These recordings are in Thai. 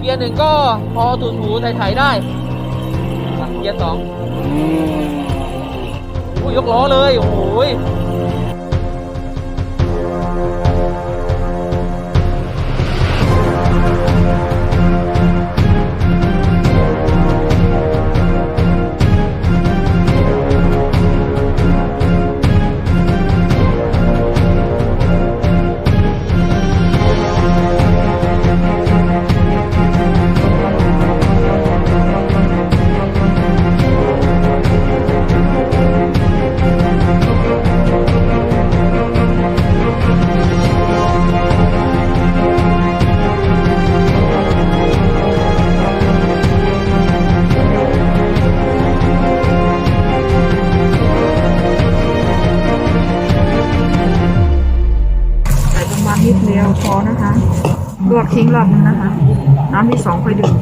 เกียร์หนึ่งก็พอถูถูๆไถๆได้อะเกียร์สองอุ้ยยกล้อเลย โอ้โหย นิดเดียวพอนะคะลวกทิ้งรอบนึงนะคะ น้ำที่สองค่อยดื่ม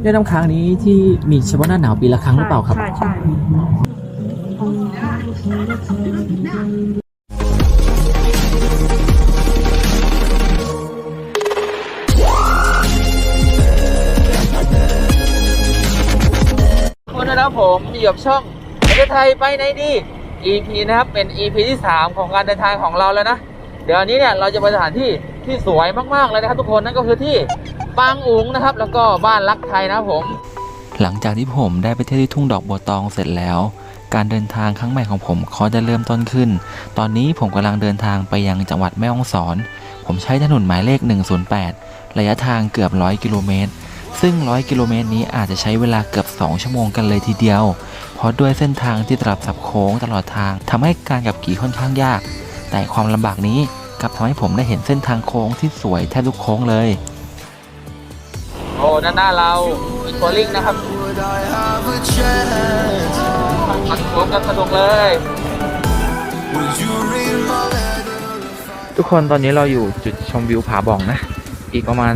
เรื่องน้ำค้างนี้ที่มีเฉพาะหน้าหนาวปีละครั้งหรือเปล่าครับ ใช่ใช่คนนะครับผมอยู่กับช่องประเทศไทยไปไหนดี EP นะครับ เป็น EP ที่ 3 ของการเดินทางของเราแล้วนะเดี๋ยวอันนี้เนี่ยเราจะไปสถานที่ที่สวยมากๆเลยนะครับ ทุกคนนั่นก็คือที่ปางอุ๋งนะครับ แล้วก็บ้านรักไทยนะผม หลังจากที่ผมได้ไปเที่ยวที่ทุ่งดอกบัวตองเสร็จแล้ว การเดินทางครั้งใหม่ของผมก็จะเริ่มต้นขึ้น ตอนนี้ผมกำลังเดินทางไปยังจังหวัดแม่ฮ่องสอน ผมใช้ถนนหมายเลข 108 ระยะทางเกือบ100กิโลเมตรซึ่ง 100 กิโลเมตรนี้อาจจะใช้เวลาเกือบ 2 ชั่วโมงกันเลยทีเดียว เพราะด้วยเส้นทางที่ตรับสับโค้งตลอดทางทำให้การขับขี่ค่อนข้างยาก แต่ความลำบากนี้ กลับทำให้ผมได้เห็นเส้นทางโค้งที่สวยแทบทุกโค้งเลย โอ้ด้านหน้าเราอีทัวริงนะครับ Would I have a chance? ปัดโค้งกันสนุกเลย Would you read my letter? ทุกคนตอนนี้เราอยู่จุดชมวิวผาบ่องนะ อีกประมาณ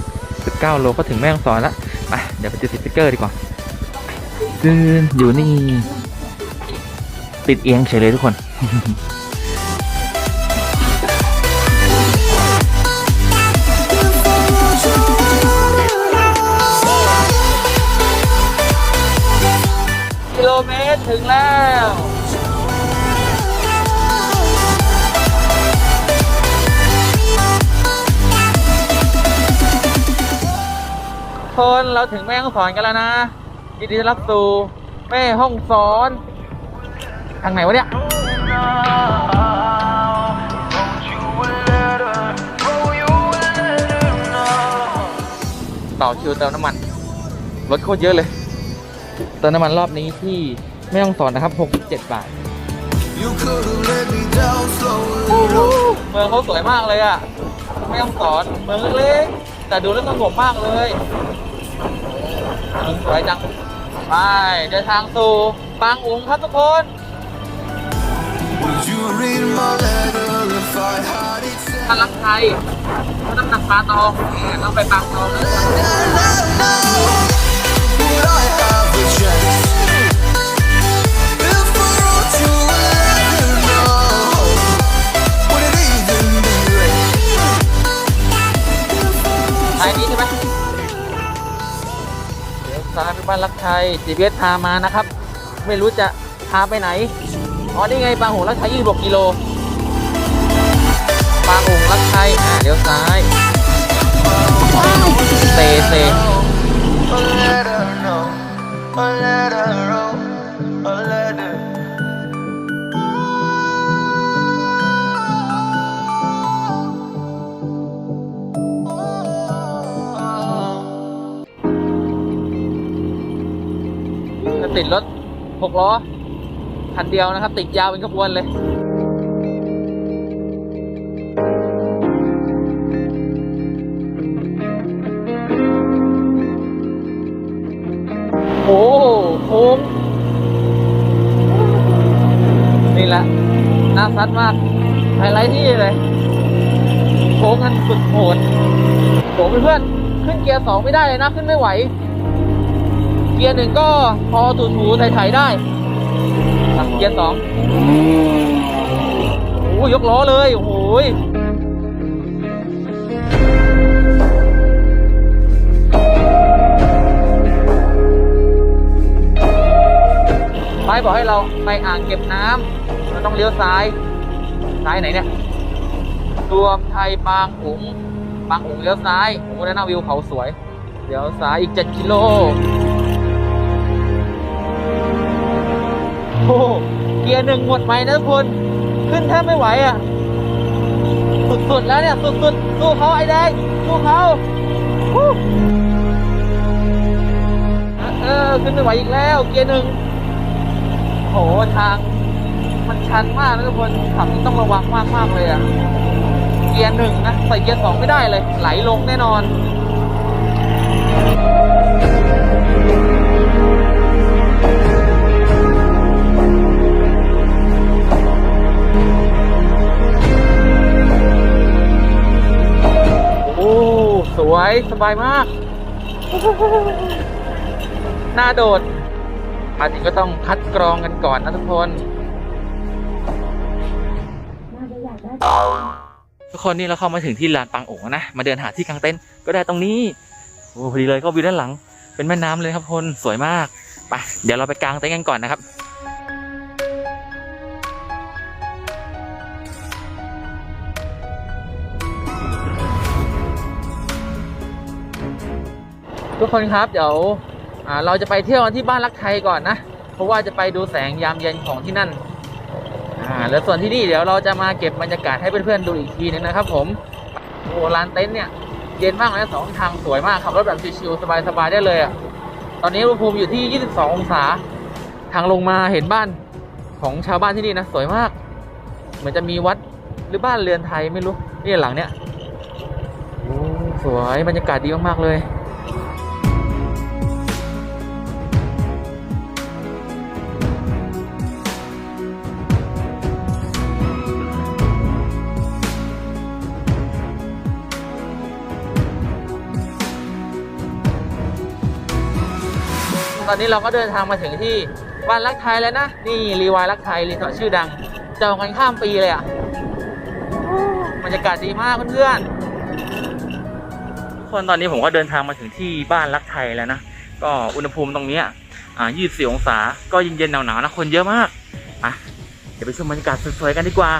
18 19 โลก็ถึงแม่ฮ่องสอนละไปเดี๋ยวไปติดสติ๊กเกอร์ดีกว่าจืนอยู่นี่ ติดเอียงเฉยเลยทุกคน ถึงแล้วคนเราถึงแม่ห้องสอนกันแล้วนะยินดีต้อนรับสู่แม่ห้องสอนทางไหนวะเนี่ยต่อคิวเติมน้ำมันรถโคตรเยอะเลย เติมน้ำมันรอบนี้ที่ แม่ฮ่องสอนนะครับ 67 บาทเมืองเขาสวยมากเลยอะ ไม่ต้องสอนเมืองเล็กๆแต่ดูแล้วสงบมากเลยเมืองสวยจังไปเดินทางสู่ปางอุ๋งครับทุกคนถ้ารักไทยก็ต้องนำปลาตองเนี่ยต้องไปปางตองนะ บ้านรักชัยจีเบสพามานะครับ ไม่รู้จะพาไปไหนอ๋อนี่ไงปางหงรักไทย26กิโลปางองรักชัยอ่าเดี๋ยวซ้ายเตเต ติดรถหกล้อคันเดียวนะครับ ติดยาวเป็นขบวนเลยโอ้โหโค้งนี่แหละน่าซัดมากไฮไลท์ที่เลยโค้งกันสุดโหดโหเพื่อนๆขึ้นเกียร์สองไม่ได้เลยนะ ขึ้นไม่ไหว เกียร์หนึ่งก็พอถูๆไถๆได้เกียร์สองโอ้ยกล้อเลยโอ้ยไพ่บอกให้เราไปอ่างเก็บน้ำเราต้องเลี้ยวซ้าย ซ้ายไหนเนี่ยรวมไทยบางอุ๋งบางอุ๋งเลี้ยวซ้ายโอ้ยแน้นำวิวเขาสวยเดี๋ยวซ้ายอีก 7 กิโล หเกียร์หนึ่งหมดไหมนะทุกคน ขึ้นแทบไม่ไหวอะ สุดๆแล้วเนี่ย สุดๆสู้เขาไอ้แดงสู้เขาเออ ขึ้นไม่ไหวอีกแล้ว เกียร์หนึ่งโหทาง มันชันมากนะทุกคนขับนี่ต้องระวังมากมากๆเลยอะ เกียร์หนึ่งนะใส่เกียร์สองไม่ได้เลย ไหลลงแน่นอน สวยสบายมากน่าโดดอันนี้ก็ต้องคัดกรองกันก่อนนะทุกคนทุกคนนี่เราเข้ามาถึงที่ลานปางโองนะ มาเดินหาที่กางเต็นท์ก็ได้ตรงนี้โอ้พอดีเลยก็วิวด้านหลัง เป็นแม่น้ำเลยครับทุกคนสวยมากไปเดี๋ยวเราไปกางเต็นท์กันก่อนนะครับ ทุกคนครับเดี๋ยวเราจะไปเที่ยวที่บ้านรักไทยก่อนนะ เพราะว่าจะไปดูแสงยามเย็นของที่นั่นแล้วส่วนที่นี่เดี๋ยวเราจะมาเก็บบรรยากาศให้เพื่อนๆดูอีกทีนึงนะครับ ผมโอ้ลานเต็นท์เนี่ยเย็นมากเลยนะสองทางสวยมากขับรถแบบชิวๆสบายๆได้เลยอะตอนนี้อุณหภูมิอยู่ที่ 22 องศา ทางลงมาเห็นบ้านของชาวบ้านที่นี่นะสวยมาก เหมือนจะมีวัดหรือบ้านเรือนไทยไม่รู้นี่หลังเนี้ยโอ้สวยบรรยากาศดีมากๆเลย ตอนนี้เราก็เดินทางมาถึงที่บ้านรักไทยแล้วนะ นี่รีวายรักไทยรีสอร์ทชื่อดังจองกันข้ามปีเลยอะ่ะบรรยากาศดีมากเพื่อนๆคนตอนนี้ผมก็เดินทางมาถึงที่บ้านรักไทยแล้วนะ ก็อุณหภูมิตรงนี้อะยอ่า24องศา ก็เย็นๆหนาวๆนะคนเยอะมากอะเดี๋ยวไปชมบรรยากาศสวยๆกันดีกว่า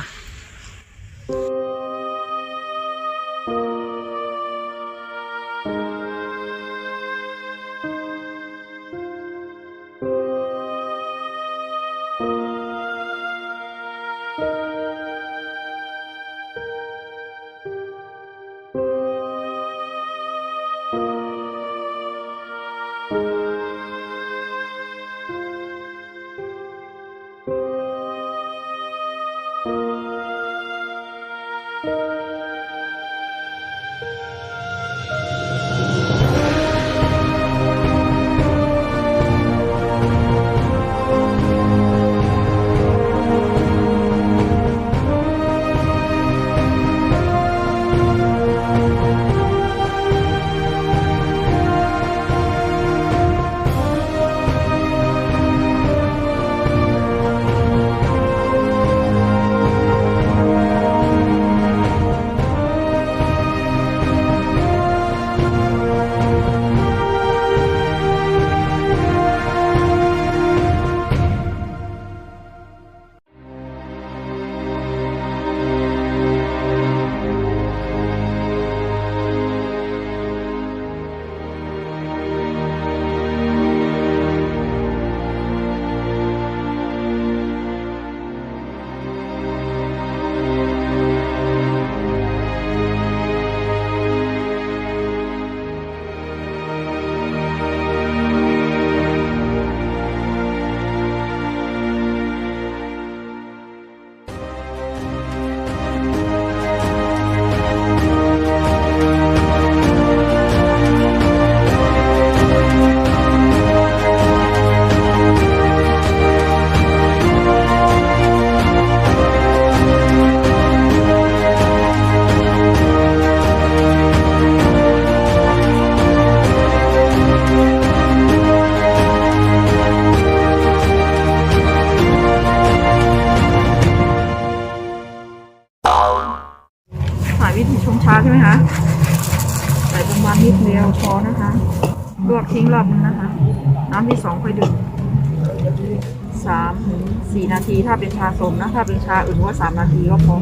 ทีถ้าเป็นชาสมนะ ถ้าเป็นชาอื่นก็สามนาทีก็พอ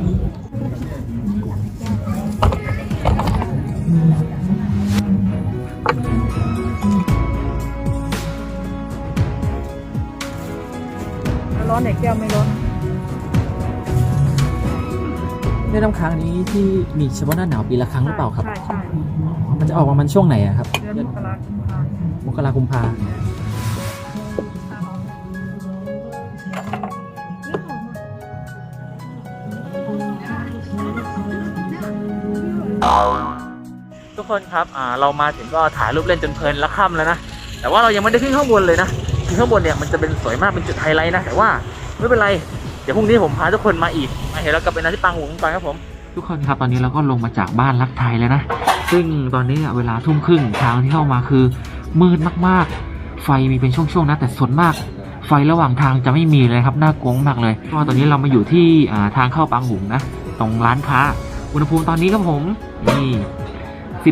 ร้อนไหนแก้วไม่ร้อนแม่น้ำค้างนี้ที่มีเฉพาะหน้าหนาวปีละครั้งหรือเปล่าครับ ใช่ใช่มันจะออกมามันช่วงไหนอะครับเดือนมกราคมค่ะมกราคมพา ทุกคนครับอ่าเรามาถึงก็ถ่ายรูปเล่นจนเพลินละค่ำแล้วนะ แต่ว่าเรายังไม่ได้ขึ้นข้างบนเลยนะขึ้นข้างบนเนี่ยมันจะเป็นสวยมากเป็นจุดไฮไลท์นะ แต่ว่าไม่เป็นไร เดี๋ยวพรุ่งนี้ผมพาทุกคนมาอีกมาเห็นเรากลับไปนาที่ปังหงก่อนครับผม ทุกคนครับตอนนี้เราก็ลงมาจากบ้านรักไทยแล้วนะ ซึ่งตอนนี้เวลาทุ่มครึ่งทางที่เข้ามาคือมืดมากๆ ไฟมีเป็นช่วงๆนะ แต่ส่วนมากไฟระหว่างทางจะไม่มีเลยครับน่ากลัวมากเลยเพราะว่าตอนนี้เรามาอยู่ที่ทางเข้าปังหุงนะ ตรงร้านค้า อุณหภูมิตอนนี้ครับผม นี่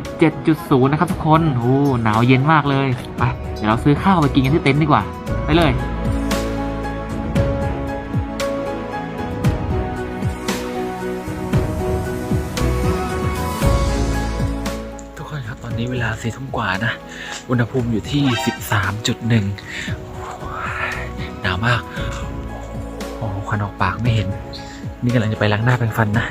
17.0 นะครับทุกคน โอ้หนาวเย็นมากเลย ไป เดี๋ยวเราซื้อข้าวไปกินกันที่เต็นท์ดีกว่า ไปเลย ทุกคนครับ ตอนนี้เวลาสี่ทุ่มกว่านะ อุณหภูมิอยู่ที่ 13.1 หนาวมาก โอ้ควันออกปากไม่เห็น นี่กำลังจะไปล้างหน้าแปรงฟันนะ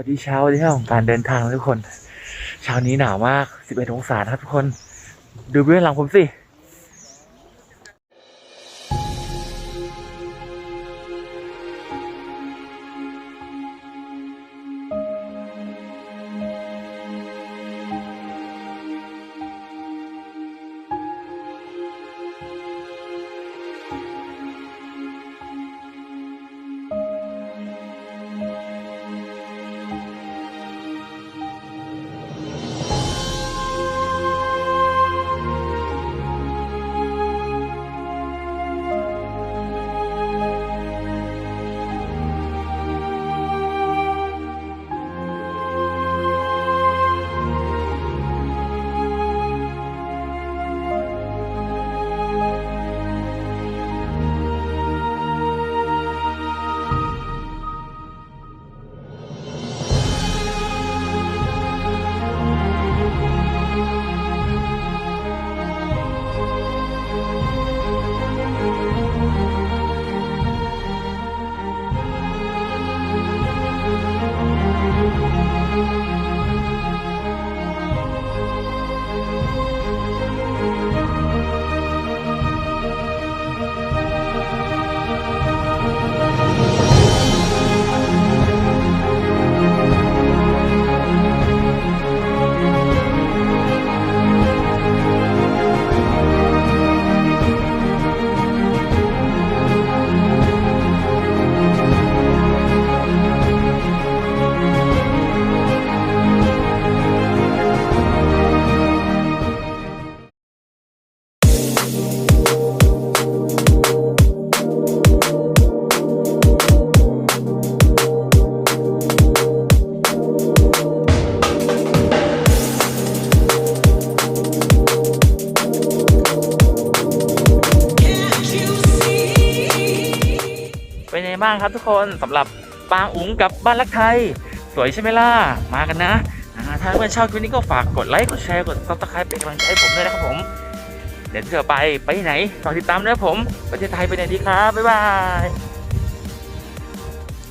วัสดีเช้าวันที่ห้าของการเดินทางทุกคน เช้านี้หนาวมาก 11 องศาครับทุกคน ดูเบื้องหลังผมสิ บ้างครับทุกคนสำหรับปางอุ๋งกับบ้านรักไทย สวยใช่ไหมล่ะ มากันนะถ้าเพื่อนชอบคลิปนี้ก็ฝากกดไลค์กดแชร์กดซับสไครป์เป็นกำลังใจให้ผมด้วยนะครับผม เดี๋ยวเจอไปไปไหนฝากติดตามด้วยผมประเทศไทยไปไหนดีครับบ๊ายบาย